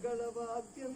മംഗളവാദ്യം